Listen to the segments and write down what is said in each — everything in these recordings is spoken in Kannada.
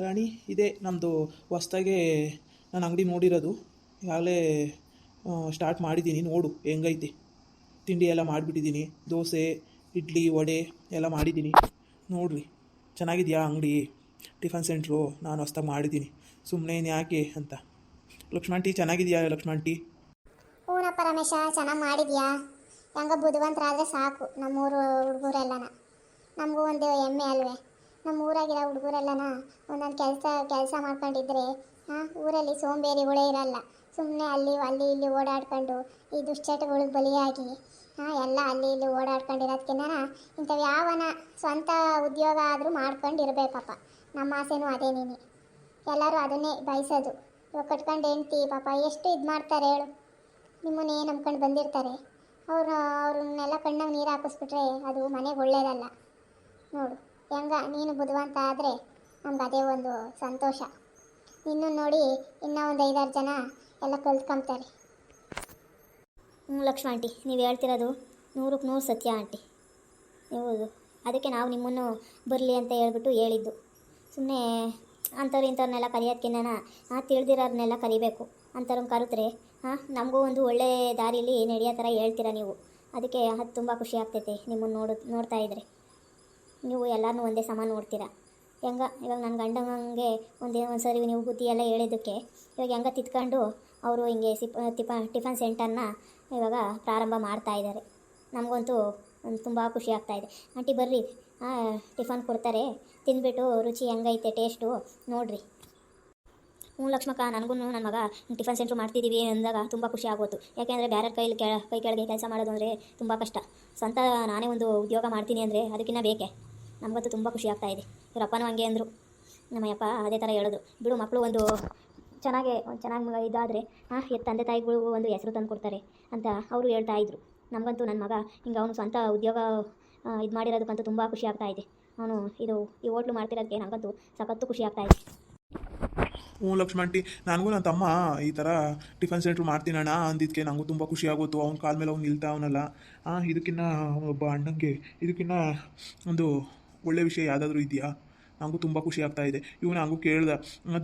ರಾಣಿ, ಇದೇ ನಮ್ಮದು ಹೊಸ್ದಾಗೆ ನಾನು ಅಂಗಡಿ ನೋಡಿರೋದು. ಈಗಾಗಲೇ ಸ್ಟಾರ್ಟ್ ಮಾಡಿದ್ದೀನಿ ನೋಡು ಹೆಂಗೈತೆ. ತಿಂಡಿ ಎಲ್ಲ ಮಾಡಿಬಿಟ್ಟಿದ್ದೀನಿ ದೋಸೆ, ಇಡ್ಲಿ, ವಡೆ ಎಲ್ಲ ಮಾಡಿದ್ದೀನಿ ನೋಡ್ರಿ, ಚೆನ್ನಾಗಿದೆಯಾ ಅಂಗಡಿ? ಟಿಫನ್ ಸೆಂಟ್ರು ನಾನು ಹೊಸ್ದಾಗಿ ಮಾಡಿದ್ದೀನಿ ಸುಮ್ಮನೆ ಯಾಕೆ ಅಂತ. ಲಕ್ಷ್ಮಣ್ ಟೀ ಚೆನ್ನಾಗಿದೆಯಾ ಲಕ್ಷ್ಮಣ್ ಟೀ ಹೂನಪ್ಪ ರಮೇಶ, ಚೆನ್ನಾಗಿ ಮಾಡಿದ್ಯಾ? ಹೆಂಗ ಬುದ್ಧಿವಂತರಾದ್ರೆ ಸಾಕು ನಮ್ಮೂರು ಹುಡುಗರೆಲ್ಲನ. ನಮಗೂ ಒಂದು ಹೆಮ್ಮೆ ಅಲ್ವೇ. ನಮ್ಮ ಊರಾಗಿರೋ ಹುಡುಗರೆಲ್ಲನ ಒಂದೊಂದು ಕೆಲಸ ಕೆಲಸ ಮಾಡ್ಕೊಂಡಿದ್ರೆ, ಹಾಂ, ಊರಲ್ಲಿ ಸೋಂಬೇರಿಗಳೇ ಇರಲ್ಲ. ಸುಮ್ಮನೆ ಅಲ್ಲಿ ಅಲ್ಲಿ, ಇಲ್ಲಿ ಓಡಾಡ್ಕೊಂಡು ಈ ದುಶ್ಚಟಗಳಿಗೆ ಬಲಿಯಾಗಿ, ಹಾಂ, ಎಲ್ಲ ಅಲ್ಲಿ, ಇಲ್ಲಿ ಓಡಾಡ್ಕೊಂಡಿರೋದ್ಕಿಂತ ಇಂಥವು ಯಾವನ ಸ್ವಂತ ಉದ್ಯೋಗ ಆದರೂ ಮಾಡ್ಕೊಂಡು ಇರಬೇಕಪ್ಪ ನಮ್ಮ ಆಸೆನೂ ಅದೇ ನೀನು. ಎಲ್ಲರೂ ಅದನ್ನೇ ಬಯಸೋದು. ಇವಾಗ ಕಟ್ಕೊಂಡು ಹೆಂಡ್ತಿ, ಪಾಪ, ಎಷ್ಟು ಇದು ಮಾಡ್ತಾರೆ ಹೇಳು? ಏನು ನಂಬ್ಕೊಂಡು ಬಂದಿರ್ತಾರೆ. ಅವರು, ಅವ್ರನ್ನೆಲ್ಲ ಕಣ್ಣಾಗ ನೀರು ಹಾಕಿಸ್ಬಿಟ್ರೆ ಅದು ಮನೆಗೆ ಒಳ್ಳೇದಲ್ಲ. ನೋಡು. ಹೆಂಗ? ನೀನು ಬುದ್ಧಿವಂತ ಆದರೆ ನಮ್ಗೆ ಅದೇ ಒಂದು ಸಂತೋಷ. ನಿನ್ನನ್ನು ನೋಡಿ, ಇನ್ನೂ ಒಂದು ಐದಾರು ಜನ ಎಲ್ಲ ಕಲ್ತ್ಕೊಂತಾರೆ. ಹ್ಞೂ ಲಕ್ಷ್ಮ ಆಂಟಿ, ನೀವು ಹೇಳ್ತಿರೋದು ನೂರಕ್ಕೆ ನೂರು ಸತ್ಯ ಆಂಟಿ. ಹೌದು. ಅದಕ್ಕೆ ನಾವು ನಿಮ್ಮನ್ನು ಬರಲಿ ಅಂತ ಹೇಳ್ಬಿಟ್ಟು ಹೇಳಿದ್ದು. ಸುಮ್ಮನೆ ಅಂಥವ್ರು ಇಂಥವ್ರನ್ನೆಲ್ಲ ಆ ತಿಳಿದಿರೋರನ್ನೆಲ್ಲ ಕರಿಬೇಕು. ಅಂಥವ್ರನ್ನ ಕರೆದ್ರೆ ಹಾಂ ನಮಗೂ ಒಂದು ಒಳ್ಳೆ ದಾರಿಯಲ್ಲಿ ನಡೆಯೋ ಥರ ಹೇಳ್ತೀರಾ ನೀವು? ಅದಕ್ಕೆ ಅದು ತುಂಬ ಖುಷಿ ಆಗ್ತೈತೆ ನಿಮ್ಮನ್ನು ನೋಡು, ನೋಡ್ತಾ ಇದ್ರೆ. ನೀವು ಎಲ್ಲರೂ ಒಂದೇ ಸಮ ನೋಡ್ತೀರಾ? ಹೆಂಗ? ಇವಾಗ ನನ್ನ ಗಂಡನಂಗೆ ಒಂದೇ ಒಂದು ಸರಿ ನೀವು ಬುದ್ಧಿ ಎಲ್ಲ ಹೇಳಿದ್ದಕ್ಕೆ ಇವಾಗ ಹೆಂಗ ತಿತ್ಕೊಂಡು ಅವರು ಹಿಂಗೆ ಸಿಪ್ ತಿಪ, ಟಿಫನ್ ಸೆಂಟರ್ನ ಇವಾಗ ಪ್ರಾರಂಭ ಮಾಡ್ತಾ ಇದ್ದಾರೆ ನಮಗಂತೂ ತುಂಬ ಖುಷಿ ಆಗ್ತಾ ಇದೆ. ಆಂಟಿ ಬರ್ರಿ. ಟಿಫನ್ ಕೊಡ್ತಾರೆ. ತಿಂದ್ಬಿಟ್ಟು ರುಚಿ ಹೆಂಗೈತೆ, ಟೇಸ್ಟು ನೋಡ್ರಿ. ಹ್ಞೂ ಲಕ್ಷ್ಮಕ್ಕ ನನಗೂ ನನ್ನ ಮಗ ಟಿಫನ್ ಸೆಂಟ್ರ್ ಮಾಡ್ತಿದ್ದೀವಿ ಅಂದಾಗ ತುಂಬ ಖುಷಿ ಆಗೋತು. ಯಾಕೆಂದರೆ ಬೇರೆ ಕೈಲಿ ಕೈ ಕೆಳಗೆ ಕೆಲಸ ಮಾಡೋದು ಅಂದರೆ ತುಂಬ ಕಷ್ಟ. ಸ್ವಂತ ನಾನೇ ಒಂದು ಉದ್ಯೋಗ ಮಾಡ್ತೀನಿ ಅಂದರೆ ಅದಕ್ಕಿಂತ ಬೇಕೆ. ನಮಗಂತೂ ತುಂಬ ಖುಷಿ ಆಗ್ತಾ ಇದೆ. ಇವ್ರ ಅಪ್ಪನೂ ಹಂಗೆ ಅಂದರು. ನಮ್ಮಯ್ಯಪ್ಪ ಅದೇ ಥರ ಹೇಳಿದ್ರು ಬಿಡು ಮಕ್ಕಳು ಒಂದು ಚೆನ್ನಾಗೆ, ಒಂದು ಚೆನ್ನಾಗಿ ಇದಾದರೆ ಹಾಂ ತಂದೆ ತಾಯಿಗಳು ಒಂದು ಹೆಸರು ತಂದು ಕೊಡ್ತಾರೆ ಅಂತ ಅವರು ಹೇಳ್ತಾ ಇದ್ರು. ನಮಗಂತೂ ನನ್ನ ಮಗ, ಹಿಂಗೆ ಅವನು ಸ್ವಂತ ಉದ್ಯೋಗ ಇದು ಮಾಡಿರೋದಕ್ಕಂತೂ ತುಂಬ ಖುಷಿ ಆಗ್ತಾ ಇದೆ. ಅವನು ಇದು, ಈ ಹೋಟ್ಲು ಮಾಡ್ತಿರೋದಕ್ಕೆ ನನಗಂತೂ ಸಖತ್ತು ಖುಷಿ ಆಗ್ತಾ ಇದೆ. ಹ್ಞೂ ಲಕ್ಷ್ಮಣ್ ಟಿ ನನಗೂ ನನ್ನ ತಮ್ಮ ಈ ಥರ ಟಿಫನ್ ಸೆಂಟ್ರ್ ಮಾಡ್ತೀನಣ್ಣ ಅಂದಿದ್ದಕ್ಕೆ ನನಗೂ ತುಂಬ ಖುಷಿ ಆಗೋತು. ಅವ್ನ ಕಾಲ ಮೇಲೆ ಅವ್ನು ನಿಲ್ತಾವನಲ್ಲ ಹಾಂ ಇದಕ್ಕಿನ್ನ ಒಬ್ಬ ಅಣ್ಣಂಗೆ, ಇದಕ್ಕಿನ್ನ ಒಂದು ಒಳ್ಳೆ ವಿಷಯ ಯಾವುದಾದ್ರೂ ಇದೆಯಾ? ನನಗೂ ತುಂಬ ಖುಷಿ ಆಗ್ತಾ ಇದೆ. ಇವನು ಹಂಗೂ ಕೇಳ್ದ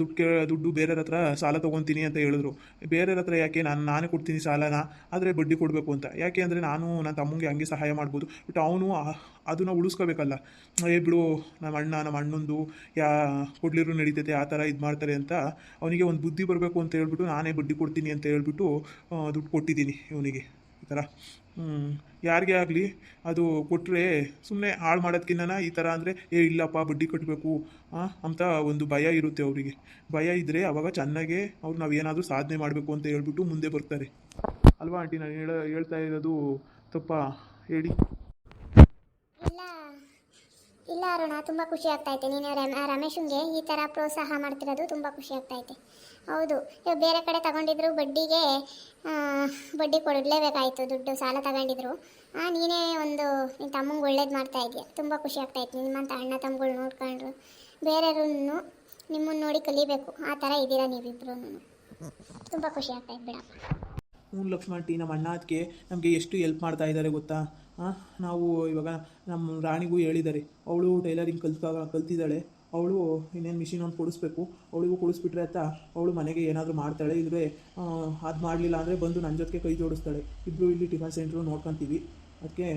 ದುಡ್ಡು ಕೇ ದುಡ್ಡು ಬೇರೆಯವ್ರ ಹತ್ರ ಸಾಲ ತೊಗೊತೀನಿ ಅಂತ ಹೇಳಿದ್ರು. ಬೇರೆಯವ್ರ ಹತ್ರ ಯಾಕೆ? ನಾನು, ನಾನೇ ಕೊಡ್ತೀನಿ ಸಾಲನ. ಆದರೆ ಬಡ್ಡಿ ಕೊಡಬೇಕು ಅಂತ. ಯಾಕೆ ಅಂದರೆ ನಾನು ನನ್ನ ತಮ್ಮಂಗೆ ಹಂಗೆ ಸಹಾಯ ಮಾಡ್ಬೋದು. ಬಟ್ ಅವನು ಅದನ್ನು ಉಳಿಸ್ಕೋಬೇಕಲ್ಲ. ಏ ಬಿಡು ನಮ್ಮ ಅಣ್ಣ ನಮ್ಮ ಅಣ್ಣಂದು ಯಾ ಕೊಡ್ಲಿರು ನಡೀತೈತೆ, ಆ ಥರ ಇದು ಮಾಡ್ತಾರೆ ಅಂತ ಅವನಿಗೆ ಒಂದು ಬುದ್ಧಿ ಬರಬೇಕು ಅಂತ ಹೇಳ್ಬಿಟ್ಟು ನಾನೇ ಬಡ್ಡಿ ಕೊಡ್ತೀನಿ ಅಂತ ಹೇಳ್ಬಿಟ್ಟು ದುಡ್ಡು ಕೊಟ್ಟಿದ್ದೀನಿ ಇವನಿಗೆ. ಥರ ಯಾರಿಗೆ ಆಗಲಿ? ಅದು ಕೊಟ್ಟರೆ ಸುಮ್ಮನೆ ಹಾಳು ಮಾಡೋದ್ಕಿನ್ನ ಈ ಥರ ಅಂದರೆ, ಏ, ಇಲ್ಲಪ್ಪ, ಬಡ್ಡಿ ಕಟ್ಟಬೇಕು ಅಂತ ಒಂದು ಭಯ ಇರುತ್ತೆ ಅವರಿಗೆ. ಭಯ ಇದ್ದರೆ ಅವಾಗ ಚೆನ್ನಾಗೆ ಅವ್ರು ನಾವು ಏನಾದರೂ ಸಾಧನೆ ಮಾಡಬೇಕು ಅಂತ ಹೇಳ್ಬಿಟ್ಟು ಮುಂದೆ ಬರ್ತಾರೆ. ಅಲ್ವಾ ಆಂಟಿ? ನಾನು ಹೇಳ, ಹೇಳ್ತಾ ಇರೋದು ತಪ್ಪ? ಹೇಳಿ ಇಲ್ಲ ಇಲ್ಲ ಅರುಣ ತುಂಬ ಖುಷಿ ಆಗ್ತೈತೆ ನೀನು ರಮ ರಮೇಶ್ಗೆ ಈ ಥರ ಪ್ರೋತ್ಸಾಹ ಮಾಡ್ತಿರೋದು ತುಂಬ ಖುಷಿ ಆಗ್ತೈತೆ ಹೌದು. ಇವಾಗ ಬೇರೆ ಕಡೆ ತಗೊಂಡಿದ್ರು ಬಡ್ಡಿಗೆ ಬಡ್ಡಿ ಕೊಡಲೇಬೇಕಾಯಿತು. ದುಡ್ಡು ಸಾಲ ತಗೊಂಡಿದ್ರು. ಹಾಂ ನೀನೇ ಒಂದು ನಿನ್ನ ತಮ್ಮಂಗೆ ಒಳ್ಳೇದು ಮಾಡ್ತಾ ಇದೆಯಾ? ತುಂಬ ಖುಷಿ ಆಗ್ತೈತೆ ನಿಮ್ಮಂಥ ಅಣ್ಣ ತಮ್ಮಗಳು ನೋಡ್ಕೊಂಡ್ರು. ಬೇರೆಯವ್ರನ್ನು ನಿಮ್ಮನ್ನು ನೋಡಿ ಕಲಿಬೇಕು. ಆ ಥರ ಇದ್ದೀರಾ ನೀವಿಬ್ರು ತುಂಬ ಖುಷಿ ಆಗ್ತಾಯಿತ್ತು ಬಿಡಪ್ಪ. ಹ್ಞೂ ಲಕ್ಷ್ಮಣ್, ಟಿ ನಮ್ಮ ಅಣ್ಣ ನಮಗೆ ಎಷ್ಟು ಎಲ್ಪ್ ಮಾಡ್ತಾ ಇದ್ದಾರೆ ಗೊತ್ತಾ? ಹಾಂ ನಾವು ಇವಾಗ ನಮ್ಮ ರಾಣಿಗೂ ಹೇಳಿದ್ದಾರೆ ಅವಳು ಟೈಲರಿಂಗ್ ಕಲ್ತ ಕಲ್ತಿದ್ದಾಳೆ, ಅವಳು ಇನ್ನೇನು ಮಿಷಿನ್ ಒಂದು ಕೊಡಿಸ್ಬೇಕು, ಅವಳಿಗೂ ಕೊಡಿಸ್ಬಿಟ್ರೆ ಅಂತ ಅವಳು ಮನೆಗೆ ಏನಾದರೂ ಮಾಡ್ತಾಳೆ ಇಲ್ಲದೆ ಅದು ಮಾಡಲಿಲ್ಲ ಅಂದರೆ ಬಂದು ನನ್ನ ಜೊತೆಗೆ ಕೈ ಜೋಡಿಸ್ತಾಳೆ. ಇಬ್ಬರು ಇಲ್ಲಿ ಟಿಫನ್ ಸೆಂಟ್ರು ನೋಡ್ಕೊತೀವಿ. ಅದಕ್ಕೆ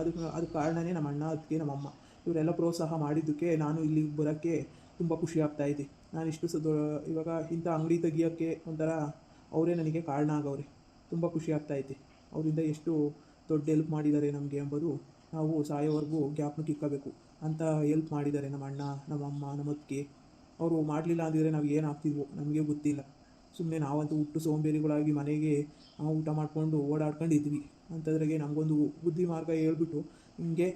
ಅದಕ್ಕೆ ಅದಕ್ಕೆ ಕಾರಣನೇ ನಮ್ಮ ಅಣ್ಣ ಅದಕ್ಕೆ ನಮ್ಮಮ್ಮ ಇವರೆಲ್ಲ ಪ್ರೋತ್ಸಾಹ ಮಾಡಿದ್ದಕ್ಕೆ ನಾನು ಇಲ್ಲಿಗೆ ಬರೋಕ್ಕೆ ತುಂಬ ಖುಷಿ ಆಗ್ತಾ ಇದೆ. ನಾನು ಇಷ್ಟು ಸದ, ಇವಾಗ ಇಂಥ ಅಂಗಡಿ ತೆಗಿಯೋಕ್ಕೆ ಒಂಥರ ಅವರೇ ನನಗೆ ಕಾರಣ ಆಗವ್ರೆ. ತುಂಬ ಖುಷಿ ಆಗ್ತಾ ಐತೆ. ಅವರಿಂದ ಎಷ್ಟು ದೊಡ್ಡ ಹೆಲ್ಪ್ ಮಾಡಿದ್ದಾರೆ ನಮಗೆ ಎಂಬುದು ನಾವು ಸಾಯೋವರೆಗೂ ಜ್ಞಾಪನಕ್ಕೆ ಕಿಕ್ಕಬೇಕು ಅಂತ ಹೆಲ್ಪ್ ಮಾಡಿದ್ದಾರೆ ನಮ್ಮ ಅಣ್ಣ, ನಮ್ಮ ಅಮ್ಮ, ನಮ್ಮ ಅತ್ತಿಗೆ. ಅವರು ಮಾಡಲಿಲ್ಲ ಅಂದಿದ್ರೆ ನಾವು ಏನಾಗ್ತಿದ್ವೋ ನಮಗೆ ಗೊತ್ತಿಲ್ಲ. ಸುಮ್ಮನೆ ನಾವಂತೂ ಹುಟ್ಟು ಸೋಂಬೇರಿಗಳಾಗಿ ಮನೆಗೆ ನಾವು ಊಟ ಮಾಡಿಕೊಂಡು ಓಡಾಡ್ಕೊಂಡಿದ್ವಿ. ಅಂಥದ್ರಾಗೆ ನಮಗೊಂದು ಬುದ್ಧಿ ಮಾರ್ಗ ಹೇಳ್ಬಿಟ್ಟು ಹಿಂಗೆ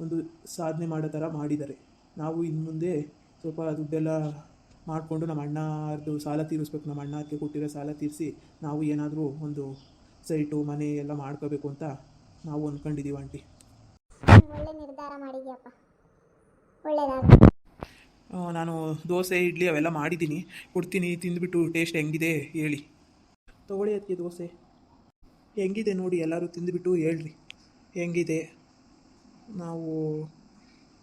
ಒಂದು ಸಾಧನೆ ಮಾಡೋ ಥರ ಮಾಡಿದ್ದಾರೆ. ನಾವು ಇನ್ನು ಮುಂದೆ ಸ್ವಲ್ಪ ದುಡ್ಡೆಲ್ಲ ಮಾಡಿಕೊಂಡು ನಮ್ಮ ಅಣ್ಣದು ಸಾಲ ತೀರಿಸ್ಬೇಕು ನಮ್ಮ ಅಣ್ಣ ಅದಕ್ಕೆ ಕೊಟ್ಟಿರೋ ಸಾಲ ತೀರಿಸಿ ನಾವು ಏನಾದರೂ ಒಂದು ಸೈಟು ಮನೆ ಎಲ್ಲ ಮಾಡ್ಕೋಬೇಕು ಅಂತ ನಾವು ಅಂದ್ಕೊಂಡಿದ್ದೀವಿ ಆಂಟಿ. ಒಳ್ಳೆ ನಿರ್ಧಾರ ಮಾಡಿದ್ಯಪ್ಪ. ಒಳ್ಳೇದಾಗಲಿ. ಆ, ನಾನು ದೋಸೆ ಇಡ್ಲಿ ಅವೆಲ್ಲ ಮಾಡಿದ್ದೀನಿ. ಕೊಡ್ತೀನಿ ತಿಂದುಬಿಟ್ಟು ಟೇಸ್ಟ್ ಹೆಂಗಿದೆ ಹೇಳಿ. ತೊಗೊಳ್ಳಿ ಅದಕ್ಕೆ ದೋಸೆ. ಹೆಂಗಿದೆ ನೋಡಿ ಎಲ್ಲರೂ ತಿಂದುಬಿಟ್ಟು ಹೇಳ್ರಿ. ಹೆಂಗಿದೆ? ನಾವು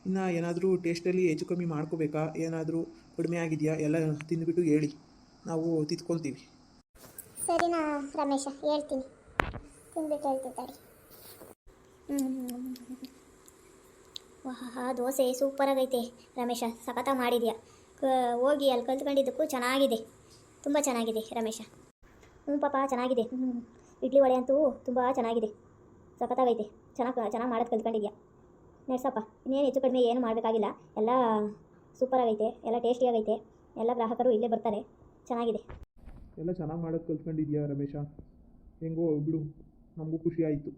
ಇನ್ನು ಏನಾದರೂ ಟೇಸ್ಟಲ್ಲಿ ಹೆಚ್ಚು ಕಮ್ಮಿ ಮಾಡ್ಕೋಬೇಕಾ? ಏನಾದರೂ ಕಡಿಮೆ ಆಗಿದೆಯಾ? ಎಲ್ಲ ತಿಂದುಬಿಟ್ಟು ಹೇಳಿ. ನಾವು ತಿದ್ಕೊಳ್ತೀವಿ. ಸರಿನಾ ರಮೇಶ, ಹೇಳ್ತೀನಿ. ತಿಂದ್ಬಿಟ್ಟು ತಡಿ ವಾಹ, ದೋಸೆ ಸೂಪರಾಗೈತೆ ರಮೇಶ, ಸಖತ ಮಾಡಿದ್ಯಾ? ಹೋಗಿ ಅಲ್ಲಿ ಕಲ್ತ್ಕೊಂಡಿದ್ದಕ್ಕೂ ಚೆನ್ನಾಗಿದೆ. ತುಂಬ ಚೆನ್ನಾಗಿದೆ, ರಮೇಶ. ಹ್ಞೂ, ಪಾಪ, ಚೆನ್ನಾಗಿದೆ. ಹ್ಞೂ ಇಡ್ಲಿ ವಡೆ ಅಂತೂ ತುಂಬ ಚೆನ್ನಾಗಿದೆ. ಸಖತ್ತಾಗೈತೆ. ಚೆನ್ನಾಗಿ ಚೆನ್ನಾಗಿ ಮಾಡೋದು ಕಲ್ತ್ಕೊಂಡಿದ್ಯಾ? ನಡ್ಸಪ್ಪ, ಇನ್ನೇನು ಹೆಚ್ಚು ಕಡಿಮೆ ಏನು ಮಾಡಬೇಕಾಗಿಲ್ಲ. ಎಲ್ಲ ಸೂಪರಾಗೈತೆ ಎಲ್ಲ ಟೇಸ್ಟಿ ಆಗೈತೆ. ಎಲ್ಲ ಗ್ರಾಹಕರು ಇಲ್ಲೇ ಬರ್ತಾರೆ. ಚೆನ್ನಾಗಿದೆ. ಎಲ್ಲ ಚೆನ್ನಾಗಿ ಮಾಡೋದು ಕಲ್ತ್ಕೊಂಡಿದ್ಯಾ ರಮೇಶ? ಹೆಂಗೋ ಬಿಡು, ನಮಗೂ ಖುಷಿ ಆಯಿತು.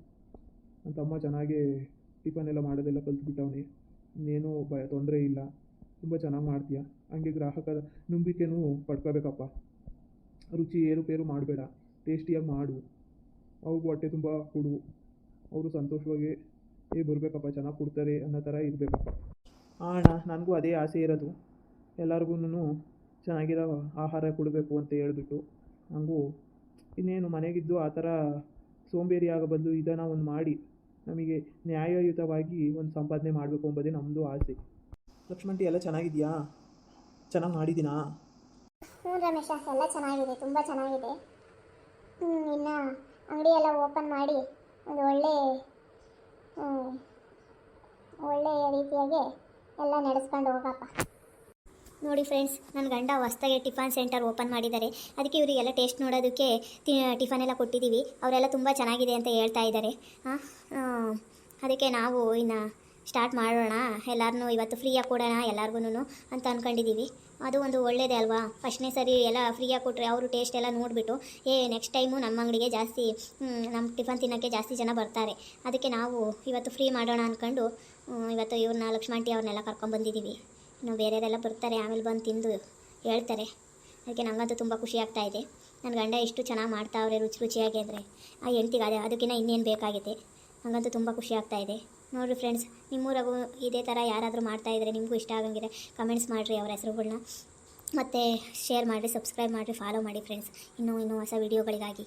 ನನ್ನ ತಮ್ಮ ಚೆನ್ನಾಗೇ ಟಿಫನ್ ಎಲ್ಲ ಮಾಡೋದೆಲ್ಲ ಕಲ್ತ್ಬಿಟ್ಟವನಿ. ಇನ್ನೇನು ಭಯ ತೊಂದರೆ ಇಲ್ಲ. ತುಂಬ ಚೆನ್ನಾಗಿ ಮಾಡ್ತೀಯ? ಹಂಗೆ ಗ್ರಾಹಕರ ನಂಬಿಕೆನೂ ಪಡ್ಕೋಬೇಕಪ್ಪ. ರುಚಿ ಏರುಪೇರು ಮಾಡಬೇಡ. ಟೇಸ್ಟಿಯಾಗಿ ಮಾಡು. ಅವ್ರಿಗೆ ಹೊಟ್ಟೆ ತುಂಬ ಕೊಡು. ಅವರು ಸಂತೋಷವಾಗಿ, ಏ ಬರಬೇಕಪ್ಪ, ಚೆನ್ನಾಗಿ ಕೊಡ್ತಾರೆ ಅನ್ನೋ ಥರ ಇರಬೇಕಪ್ಪ. ಅಣ್ಣ ನನಗೂ ಅದೇ ಆಸೆ ಇರೋದು. ಎಲ್ಲರಿಗೂ ಚೆನ್ನಾಗಿರೋ ಆಹಾರ ಕೊಡಬೇಕು ಅಂತ ಹೇಳಿಬಿಟ್ಟು. ನನಗೂ ಇನ್ನೇನು ಮನೆಗಿದ್ದು ಆ ಥರ ಸೋಂಬೇರಿ ಆಗೋ ಬದಲು ಇದನ್ನು ಒಂದು ಮಾಡಿ, ನಮಗೆ ನ್ಯಾಯಯುತವಾಗಿ ಒಂದು ಸಂಪಾದನೆ ಮಾಡಬೇಕು ಅಂಬೋದೇ ನಮ್ಮದು ಆಸೆ. ಲಕ್ಷ್ಮಣ್ ಎಲ್ಲ ಚೆನ್ನಾಗಿದೆಯಾ? ಚೆನ್ನಾಗಿ ಮಾಡಿದ್ದೀನಾ? ಹ್ಞೂ ರಮೇಶ, ಎಲ್ಲ ಚೆನ್ನಾಗಿದೆ, ತುಂಬ ಚೆನ್ನಾಗಿದೆ. ಇನ್ನು ಅಂಗಡಿ ಎಲ್ಲ ಓಪನ್ ಮಾಡಿ ಒಂದು ಒಳ್ಳೆ ಒಳ್ಳೆಯ ರೀತಿಯಾಗಿ ಎಲ್ಲ ನಡೆಸ್ಕೊಂಡು ಹೋಗಪ್ಪ. ನೋಡಿ ಫ್ರೆಂಡ್ಸ್ ನನ್ನ ಗಂಡ ಹೊಸ್ದಾಗಿ ಟಿಫನ್ ಸೆಂಟರ್ ಓಪನ್ ಮಾಡಿದ್ದಾರೆ. ಅದಕ್ಕೆ ಇವರಿಗೆಲ್ಲ ಟೇಸ್ಟ್ ನೋಡೋದಕ್ಕೆ ಟಿಫನ್ ಎಲ್ಲ ಕೊಟ್ಟಿದ್ದೀವಿ ಅವರೆಲ್ಲ ತುಂಬ ಚೆನ್ನಾಗಿದೆ ಅಂತ ಹೇಳ್ತಾ ಇದ್ದಾರೆ. ಅದಕ್ಕೆ ನಾವು ಇನ್ನು ಸ್ಟಾರ್ಟ್ ಮಾಡೋಣ. ಎಲ್ಲರನ್ನೂ ಇವತ್ತು ಫ್ರೀಯಾಗಿ ಕೊಡೋಣ ಎಲ್ಲರಿಗೂ ಅಂತ ಅಂದ್ಕೊಂಡಿದ್ದೀವಿ ಅದು ಒಂದು ಒಳ್ಳೇದೇ ಅಲ್ವಾ? ಫಸ್ಟ್ನೇ ಸರಿ ಎಲ್ಲ ಫ್ರೀಯಾಗಿ ಕೊಟ್ಟರೆ ಅವರು ಟೇಸ್ಟ್ ಎಲ್ಲ ನೋಡಿಬಿಟ್ಟು, ಏ ನೆಕ್ಸ್ಟ್ ಟೈಮು ನಮ್ಮ ಅಂಗಡಿಗೆ ಜಾಸ್ತಿ ನಮ್ಮ ಟಿಫನ್ ತಿನ್ನೋಕ್ಕೆ ಜಾಸ್ತಿ ಜನ ಬರ್ತಾರೆ. ಅದಕ್ಕೆ ನಾವು ಇವತ್ತು ಫ್ರೀ ಮಾಡೋಣ ಅಂದ್ಕೊಂಡು ಇವತ್ತು ಇವ್ರನ್ನ ಲಕ್ಷ್ಮಣಿ ಅವ್ರನ್ನೆಲ್ಲ ಕರ್ಕೊಂಡ್ಬಂದಿದ್ದೀವಿ ಇನ್ನು ಬೇರೆಯವರೆಲ್ಲ ಬರ್ತಾರೆ, ಆಮೇಲೆ ಬಂದು ತಿಂದು ಹೇಳ್ತಾರೆ. ಅದಕ್ಕೆ ನನಗಂತೂ ತುಂಬ ಖುಷಿ ಆಗ್ತಾ ಇದೆ. ನನ್ನ ಗಂಡ ಎಷ್ಟು ಚೆನ್ನಾಗಿ ಮಾಡ್ತಾವ್ರೆ ರುಚಿ ರುಚಿಯಾಗಿ ಅಂದರೆ. ಆ ಹೆಂಡ್ತಿಗೆ ಅದೇ ಅದಕ್ಕಿಂತ ಇನ್ನೇನು ಬೇಕಾಗಿದೆ ನನಗಂತೂ ತುಂಬ ಖುಷಿ ಆಗ್ತಾ ಇದೆ. ನೋಡಿರಿ ಫ್ರೆಂಡ್ಸ್ ನಿಮ್ಮೂರಾಗೂ ಇದೇ ಥರ ಯಾರಾದರೂ ಮಾಡ್ತಾಯಿದ್ರೆ ನಿಮಗೂ ಇಷ್ಟ ಆಗಂಗಿದ್ರೆ ಕಮೆಂಟ್ಸ್ ಮಾಡಿರಿ ಅವರ ಹೆಸರುಗಳನ್ನ ಮತ್ತು ಶೇರ್ ಮಾಡಿರಿ ಸಬ್ಸ್ಕ್ರೈಬ್ ಮಾಡಿರಿ ಫಾಲೋ ಮಾಡಿ ಫ್ರೆಂಡ್ಸ್ ಇನ್ನೂ ಇನ್ನೂ ಹೊಸ ವೀಡಿಯೋಗಳಿಗಾಗಿ